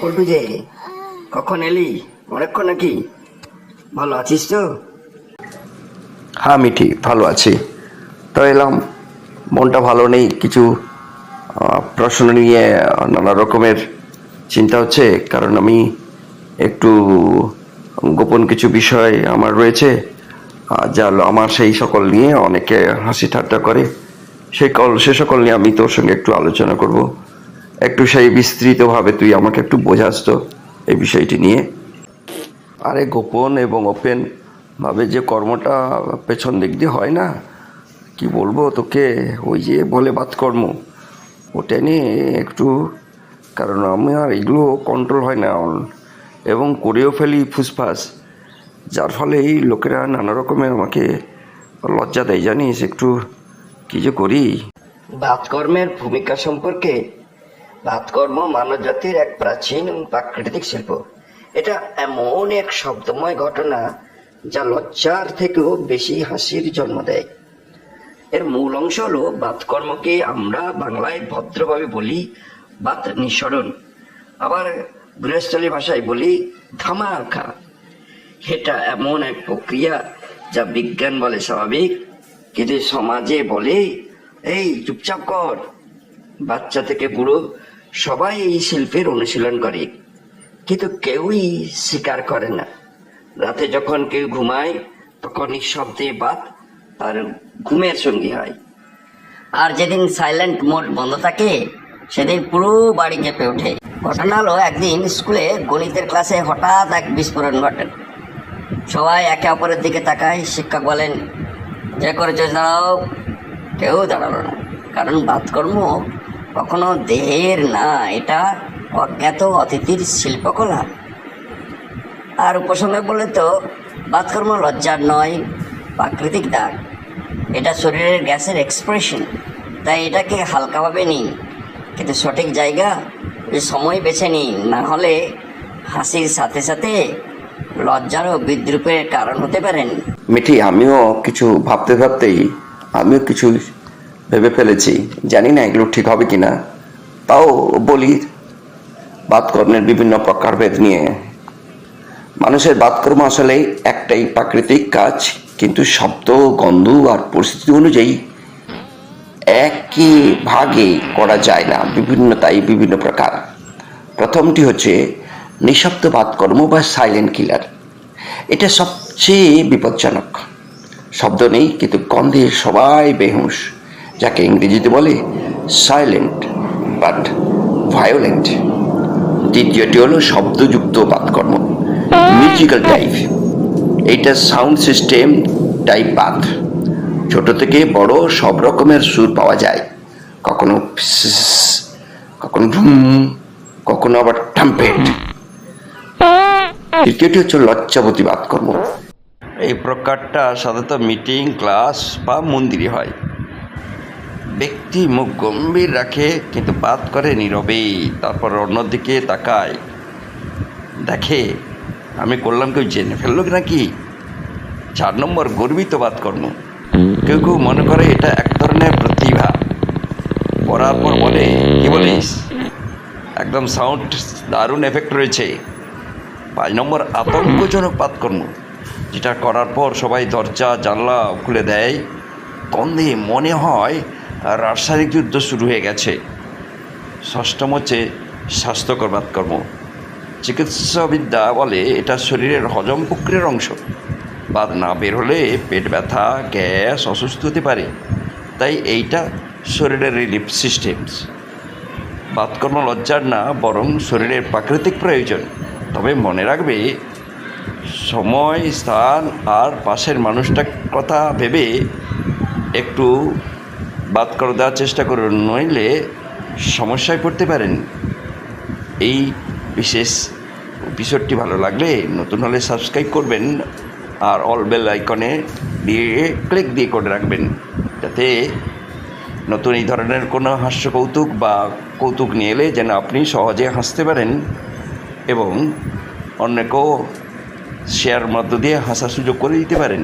পল্টু যে, কখন এলি? অনেকক্ষণ নাকি? ভালো আছিস তো? হ্যাঁ মিঠি, ভালো আছি। তো এলাম, মনটা ভালো নেই, কিছু প্রশ্ন নিয়ে, নানা রকমের চিন্তা হচ্ছে, কারণ আমি একটু গোপন কিছু বিষয় আমার রয়েছে যা আমার সেই সকল নিয়ে অনেকে হাসি ঠাট্টা করে। সেই কল, সে সকল নিয়ে আমি তোর সঙ্গে একটু আলোচনা করব। একটু সেই বিস্তৃতভাবে তুই আমাকে একটু বোঝাস তো এই বিষয়টি নিয়ে। আরে গোপন এবং ওপেন ভাবে যে কর্মটা পেছন দিক দিয়ে হয় না, কি বলব তোকে? ওই যে বলে বাতকর্ম, ওটা নিয়ে একটু, কারণ আমি আর এগুলো কন্ট্রোল হয় না। এবং করেও ফেলি ফুসফাস, যার ফলে এই লোকেরা নানা রকমের আমাকে লজ্জা দেয়, জানিস? একটু কি যে করি? বাতকর্মের ভূমিকা সম্পর্কে বাতকর্ম মানব জাতির এক প্রাচীন এবং প্রাকৃতিক শিল্প। এটা এমন এক শব্দময় ঘটনা যা লজ্জার থেকেও বেশি হাসির জন্ম দেয়। এর মূল অংশ হলো বাতকর্মকে আমরা বাংলায় ভদ্রভাবে বলি বাত নিঃসরণ। আবার গৃহস্থলী ভাষায় বলি ধামা আঁকা এটা এমন এক প্রক্রিয়া যা বিজ্ঞান বলে স্বাভাবিক, কিন্তু সমাজে বলে, এই চুপচাপ কর, বাচ্চা থেকে বুড়ো সবাই এই শিল্পের অনুশীলন করে, কিন্তু কেউই স্বীকার করে না। রাতে যখন কেউ ঘুমায়, তখন নিঃশব্দে বাত তার ঘুমের সঙ্গী হয়। আর যেদিন সাইলেন্ট মোড বন্ধ থাকে, সেদিন পুরো বাড়ি কেঁপে ওঠে। ঘটনা হলো একদিন স্কুলে গণিতের ক্লাসে হঠাৎ এক বিস্ফোরণ ঘটে। সবাই একে অপরের দিকে তাকায়, শিক্ষক বলেন, যে করেছে দাঁড়াও, কেউ দাঁড়াল না। কারণ বাতকর্ম কখনো দেহের না, এটা অজ্ঞাত অতিথির শিল্পকলা। আর উপসঙ্গে বলে তো, বাতকর্ম লজ্জার নয়, প্রাকৃতিক দাগ। এটা শরীরের গ্যাসের এক্সপ্রেশন তাই এটাকে হালকাভাবে নিন। কিন্তু সঠিক জায়গা সময় বেছে নিন। না হলে হাসির সাথে সাথে লজ্জার ও বিদ্রুপের কারণ হতে পারেন। মিঠি, আমিও কিছু ভাবতে ভাবতেই, আমিও কিছু ভেবে ফেলেছি। জানি না এগুলো ঠিক হবে কিনা। তাও বলি বাতকর্মের বিভিন্ন প্রকারভেদ নিয়ে। মানুষের বাতকর্ম আসলে একটাই প্রাকৃতিক কাজ, কিন্তু শব্দ, গন্ধ আর পরিস্থিতি অনুযায়ী একই ভাগে করা যায় না বিভিন্ন তাই বিভিন্ন প্রকার। প্রথমটি হচ্ছে নিঃশব্দ বাতকর্ম বা সাইলেন্ট কিলার এটা সবচেয়ে বিপজ্জনক। শব্দ নেই, কিন্তু গন্ধে সবাই বেহুশ। যাকে ইংরেজিতে বলে সাইলেন্ট বাট ভায়োলেন্ট দ্বিতীয়টি হলো শব্দযুক্ত বাতকর্ম মিউজিক্যাল টাইপ এইটা সাউন্ড সিস্টেম টাইপ বাত ছোট থেকে বড় সব রকমের সুর পাওয়া যায়। কখনো কখনো ভুম কখনো আবার ট্রাম্পেট তৃতীয়টি হচ্ছে লজ্জাবতী বাতকর্ম এই প্রকারটা সাধারণত মিটিং ক্লাস বা মন্দিরে হয়। ব্যক্তি মুখ গম্ভীর রাখে, কিন্তু বাদ করে নীরবেই তারপর অন্যদিকে তাকায়। দেখে, আমি করলাম কেউ জেনে ফেলল নাকি? চার নম্বর গর্বিত বাতকর্ম। কেউ কেউ মনে করে এটা এক ধরনের প্রতিভা। করার পর বলে, কি বলিস? একদম সাউন্ড দারুণ এফেক্ট রয়েছে। পাঁচ নম্বর আতঙ্কজনক পাতকর্ম যেটা করার পর সবাই দরজা জানলা খুলে দেয়। গন্ধে মনে হয় রাসায়নিক যুদ্ধ শুরু হয়ে গেছে। ষষ্ঠম হচ্ছে স্বাস্থ্যকর বাতকর্ম। চিকিৎসাবিদ্যা বলে এটা শরীরের হজম প্রক্রিয়ার অংশ। বাদ না বের হলে পেট ব্যথা, গ্যাস অসুস্থ হতে পারে। তাই এইটা শরীরের রিলিফ সিস্টেমস। বাতকর্ম লজ্জার না, বরং শরীরের প্রাকৃতিক প্রয়োজন। তবে মনে রাখবে, সময়, স্থান আর পাশের মানুষটার কথা ভেবে একটু বাদ করে দেওয়ার চেষ্টা করুন, নইলে সমস্যায় পড়তে পারেন। এই বিশেষ এপিসোডটি ভালো লাগলে নতুন হলে সাবস্ক্রাইব করবেন আর অল বেল আইকনে দিয়ে ক্লিক দিয়ে করে রাখবেন, যাতে নতুন এই ধরনের কোনো হাস্য কৌতুক বা কৌতুক নিয়ে এলে যেন আপনি সহজে হাসতে পারেন এবং অন্যকেও শেয়ার মধ্য দিয়ে হাসার সুযোগ করে দিতে পারেন।